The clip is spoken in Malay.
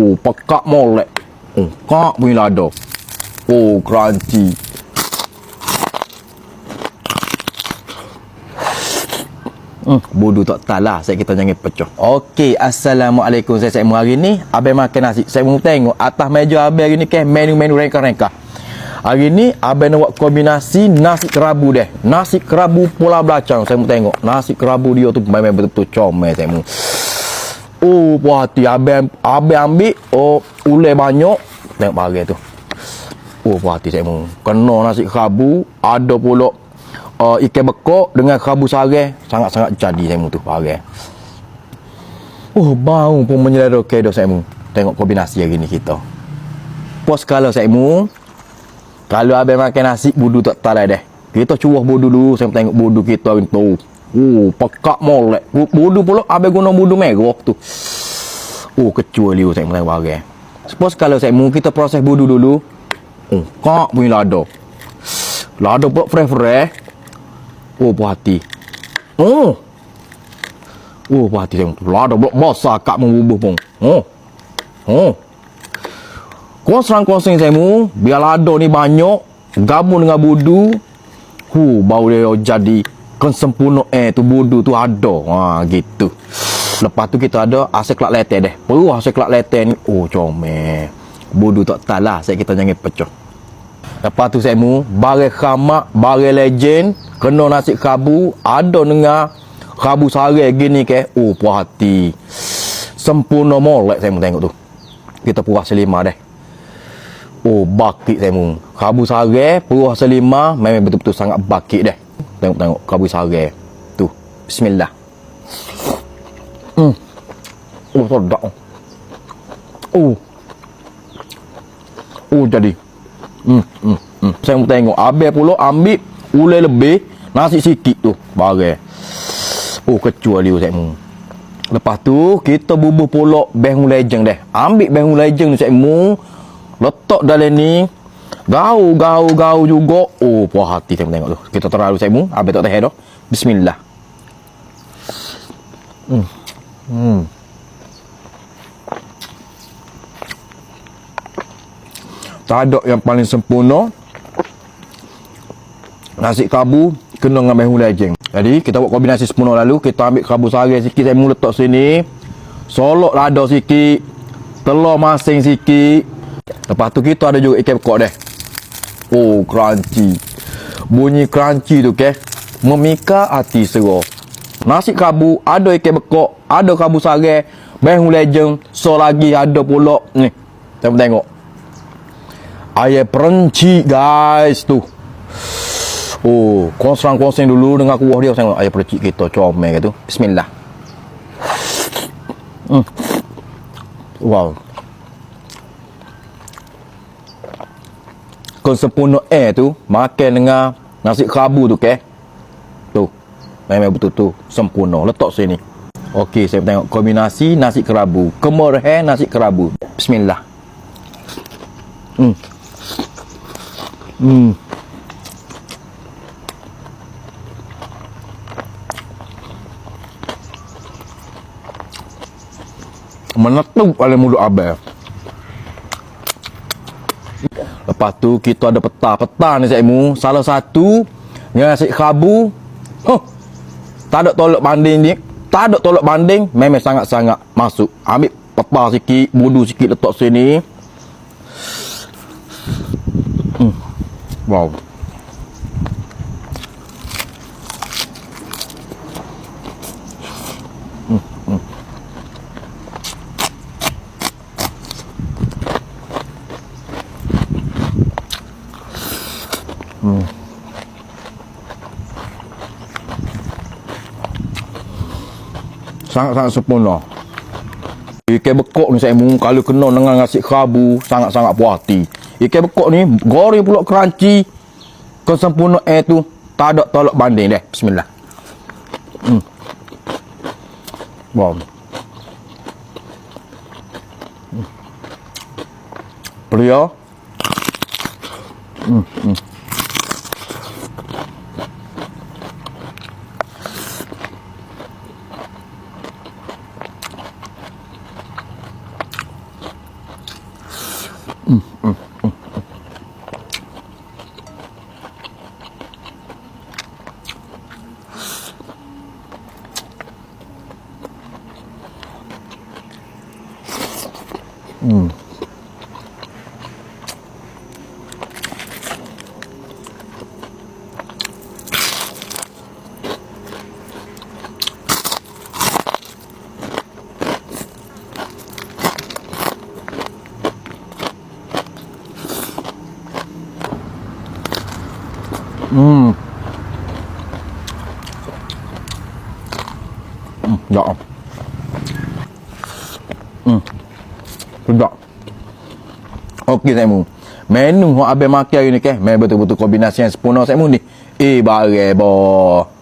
Oh, pekak molek. Oh, kak punya lada. Oh, crunchy. Hmm, bodoh tak tahu lah Saya kita jangan pecah. Okey Assalamualaikum. Saya saya hari ni Abang makan nasi. Saya mau tengok Atas meja abang hari ni ke Menu-menu rengka-rengka Hari ni Abang nak buat kombinasi Nasi kerabu deh. Nasi kerabu pulau belacang Saya mau tengok. Nasi kerabu dia tu Memang betul-betul comel Saya mau Oh puas hati Abang Abang ambil Oh Ulai banyak Tengok barang tu Oh puas hati saya mau Kena nasi kerabu Ada pula uh, ikan bekok dengan kerabu sare sangat-sangat jadi saya tu barang. Oh, bau pun menyelera kedo saya mu. Tengok kombinasi hari ni kita. Pos kalau saya mu. Kalau abang makan nasi budu tak talai deh. Kita cuah budu dulu saya tengok budu kita hari tu. Oh, pekak molek. Budu pula abang guna budu merah tu. Oh, kecuali saya tengok barang. Suppose kalau saya mu kita proses budu dulu. Oh, kak punya lada. Lada pula fresh-fresh. Oh, puas hati. Oh. Oh, puas hati. Lada blok masa kak membubuh pun. Oh. Oh. Kau serang konseng saya mu. Biar lada ni banyak. Gabung dengan budu. Hu, bau dia jadi kesempurna eh tu budu tu ada. Ha, gitu. Lepas tu kita ada asyik kelak leteh deh. Perlu asyik kelak leteh ni. Oh, comel. Budu tak tahu lah. Saya kita jangan pecah. Lepas tu saya mu, bare khamak, bare legend, kena nasi kabu, ada dengar kabu sare gini ke. Oh, puas hati. Sempurna molek saya mu tengok tu. Kita puas selima deh. Oh, bakit saya mu. Kabu sare, puas selima, memang betul-betul sangat bakit deh. Tengok-tengok kabu sare. Tu. Bismillah. Hmm. Oh, sedap. Oh. Oh, jadi. Hmm, hmm, hmm. Saya mau tengok. Abel pula ambil ulai lebih. Nasi sikit tu. Barang. Oh, kecuali saya mau. Lepas tu, kita bubuh pula Bang Legend deh. Ambil Bang Legend saya mau. Letak dalam ni. Gau, gau, gau juga. Oh, puas hati saya tengok tu. Kita terlalu saya mau. Abel tak tahu dah. Bismillah. Hmm. Hmm. tak ada yang paling sempurna nasi kabu kena dengan mehu lejeng jadi kita buat kombinasi sempurna lalu kita ambil kabu sari sikit saya mula letak sini solok lada sikit telur masing sikit lepas tu kita ada juga ikan bekok deh oh crunchy bunyi crunchy tu ke memika hati sero nasi kabu ada ikan bekok ada kabu sari mehu lejeng so lagi ada pula. Ni saya tengok. Ayam perenci guys tu. Oh konsang konseng dulu dengan kuah dia. Tengok ayam perenci kita comel gitu. Bismillah. Hmm. wow kesempurna air tu makan dengan nasi kerabu tu ke tu memang betul tu sempurna letak sini Okey, saya tengok kombinasi nasi kerabu. Kemerahan nasi kerabu. Bismillah. Hmm. Hmm. Menetuk oleh mulut abang. Lepas tu kita ada peta. Peta ni saya mu. Salah satu yang nasi khabu. Huh. Tak ada tolak banding ni. Tak ada tolak banding. Memang sangat-sangat masuk. Ambil peta sikit. Budu sikit letak sini. Hmm. Wow. Sangat-sangat sempurna. Ikan bekok ni saya mung kalau kena dengan nasi kerabu sangat-sangat puas hati. Ikan bekok ni goreng pula crunchy. Kesempurna air tu tak ada tolak banding deh. Bismillah. Hmm. Wow. Hmm. Peria. Hmm. Hmm. Hmm. Hmm. Hmm, sedap. Hmm. Sedap. Okey saya mu. Menu yang abang makan hari ni ke, memang betul-betul kombinasi yang sempurna saya mu ni. Eh, bare boh.